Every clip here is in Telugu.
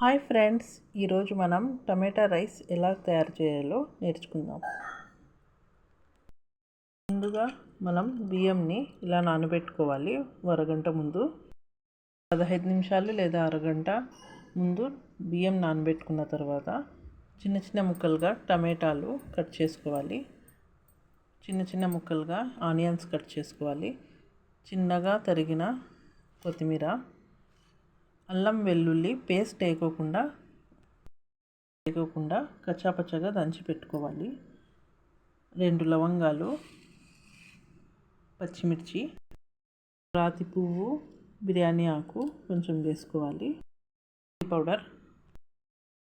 హాయ్ ఫ్రెండ్స్ ఈరోజు మనం టమాటా రైస్ ఎలా తయారు చేయాలో నేర్చుకుందాం. ముందుగా మనం బియ్యంని ఇలా నానబెట్టుకోవాలి. అరగంట ముందు పదహైదు నిమిషాలు లేదా అరగంట ముందు బియ్యం నానబెట్టుకున్న తర్వాత చిన్న చిన్న ముక్కలుగా టమాటాలు కట్ చేసుకోవాలి. చిన్న చిన్న ముక్కలుగా ఆనియన్స్ కట్ చేసుకోవాలి. చిన్నగా తరిగిన కొత్తిమీర అల్లం వెల్లుల్లి పేస్ట్ వేయకోకుండా వేయకోకుండా కచ్చాపచ్చగా దంచి పెట్టుకోవాలి. రెండు లవంగాలు పచ్చిమిర్చి రాతి పువ్వు బిర్యానీ ఆకు కొంచెం వేసుకోవాలి. పౌడర్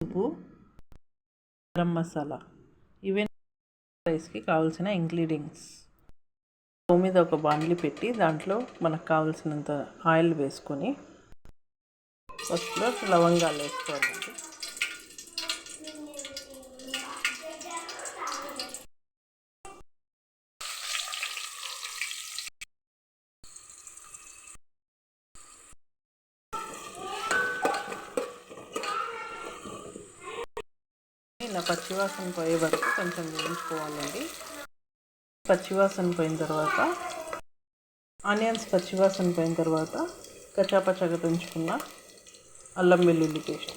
ఉప్పు గరం మసాలా. ఇవే రైస్కి కావాల్సిన ఇంగ్రీడియంట్స్. స్టవ్ మీద ఒక బాండ్లీ పెట్టి దాంట్లో మనకు కావాల్సినంత ఆయిల్ వేసుకొని ఫస్ట్లో లవంగాలు వేసుకోవాలండి ఇలా పచ్చివాసన పోయే వరకు కొంచెం వేయించుకోవాలండి. పచ్చివాసన పోయిన తర్వాత ఆనియన్స్ పచ్చివాసన పోయిన తర్వాత కచ్చాపచ్చగా పెంచుకున్న అల్లం వెల్లుల్లి పేస్ట్.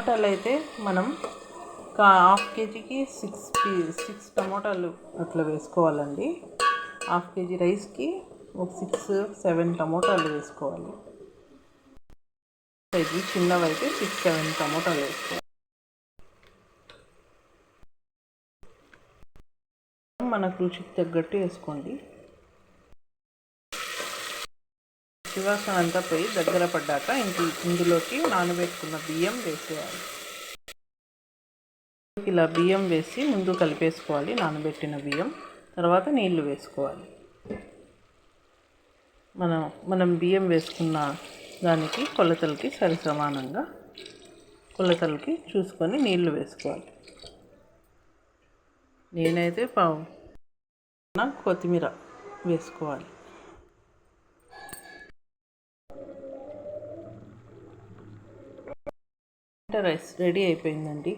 టమాటాలు అయితే మనం హాఫ్ కేజీకి సిక్స్ సిక్స్ టమాటాలు అట్లా వేసుకోవాలండి. హాఫ్ కేజీ రైస్కి ఒక సిక్స్ సెవెన్ టమోటాలు వేసుకోవాలి. కేజీ చిన్నవి అయితే సిక్స్ సెవెన్ టమోటాలు వేసుకోవాలి. మనకు రుచికి తగ్గట్టు వేసుకోండి. శివాసన అంతా పోయి దగ్గర పడ్డాక ఇంక ఇందులోకి నానబెట్టుకున్న బియ్యం వేసేయాలి. ఇలా బియ్యం వేసి ముందు కలిపేసుకోవాలి నానబెట్టిన బియ్యం. తర్వాత నీళ్ళు వేసుకోవాలి. మనం మనం బియ్యం వేసుకున్న దానికి కొలతలకి సరి సమానంగా కొలతలకి చూసుకొని నీళ్ళు వేసుకోవాలి. నేనైతే పావు కొత్తిమీర వేసుకోవాలి. రైస్ రెడీ అయిపోయిందండి.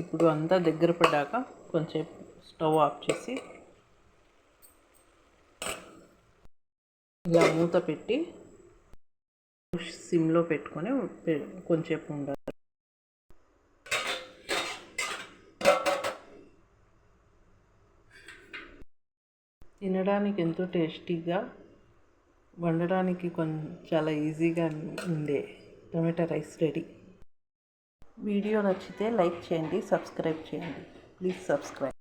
ఇప్పుడు అంతా దగ్గర పడ్డాక కొంచెం స్టవ్ ఆఫ్ చేసి ఇలా మూత పెట్టి సిమ్లో పెట్టుకొని కొంచెంసేపు ఉండాలి. తినడానికి ఎంతో టేస్టీగా వండడానికి కొంచెం చాలా ఈజీగా ఉండే టొమాటో రైస్ రెడీ. వీడియో నచ్చితే లైక్ చేయండి సబ్స్క్రైబ్ చేయండి. Please subscribe.